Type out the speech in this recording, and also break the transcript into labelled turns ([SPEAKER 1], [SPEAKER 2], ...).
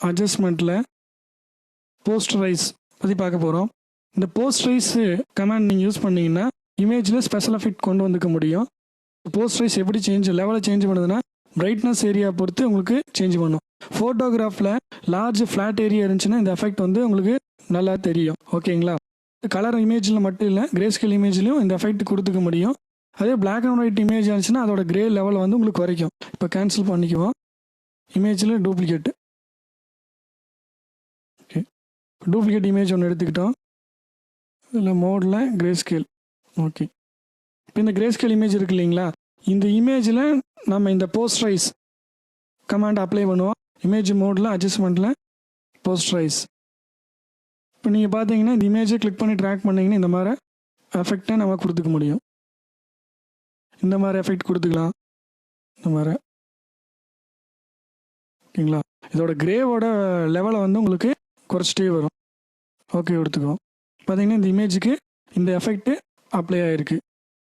[SPEAKER 1] அட்ஜஸ்ட்மெண்ட்டில் போஸ்டரைஸ் பற்றி பார்க்க போகிறோம் இந்த போஸ்டரைஸு கமாண்ட் நீங்கள் யூஸ் பண்ணிங்கன்னா இமேஜில் ஸ்பெஷல் எஃபெக்ட் கொண்டு வந்துக்க முடியும். போஸ்டரைஸ் எப்படி சேஞ்ச் லெவலை சேஞ்ச் பண்ணுதுன்னா பிரைட்னஸ் ஏரியா பொறுத்து உங்களுக்கு சேஞ்ச் பண்ணும். ஃபோட்டோகிராஃபில் லார்ஜ் ஃப்ளாட் ஏரியா இருந்துச்சுன்னா இந்த எஃபெக்ட் வந்து உங்களுக்கு நல்லா தெரியும். ஓகேங்களா கலர் இமேஜில் மட்டும் இல்லை கிரேஸ்கேல் இமேஜ்லையும் இந்த எஃபெக்ட் கொடுத்துக்க முடியும். அதே பிளாக் அண்ட் ஒயிட் இமேஜ் இருந்துச்சுன்னா அதோட கிரே லெவல் வந்து உங்களுக்கு குறைக்கும். இப்போ கேன்சல் பண்ணிக்குவோம். இமேஜில் டூப்ளிகேட் டூப்ளிகேட் இமேஜ் ஒன்று எடுத்துக்கிட்டோம். இதில் மோடில் கிரே ஸ்கேல் ஓகே இப்போ இந்த கிரே ஸ்கேல் இமேஜ் இருக்கு இல்லைங்களா? இந்த இமேஜில் நம்ம இந்த போஸ்டரைஸ் கமாண்ட் அப்ளை பண்ணுவோம். இமேஜ் மோடில் அட்ஜஸ்ட்மெண்ட்டில் போஸ்டரைஸ் இப்போ நீங்கள் பார்த்தீங்கன்னா இந்த இமேஜை கிளிக் பண்ணி ட்ராக் பண்ணீங்கன்னா இந்த மாதிரி எஃபெக்டை நம்ம கொடுத்துக்க முடியும். இந்த மாதிரி எஃபெக்ட் கொடுத்துக்கலாம். இந்த மாதிரி. ஓகேங்களா? இதோட கிரேவோட லெவலை வந்து உங்களுக்கு குறைச்சிட்டே வரும். ஓகே எடுத்துக்கோ. பார்த்தீங்கன்னா இந்த இமேஜுக்கு இந்த எஃபெக்ட்டு அப்ளை ஆகிருக்கு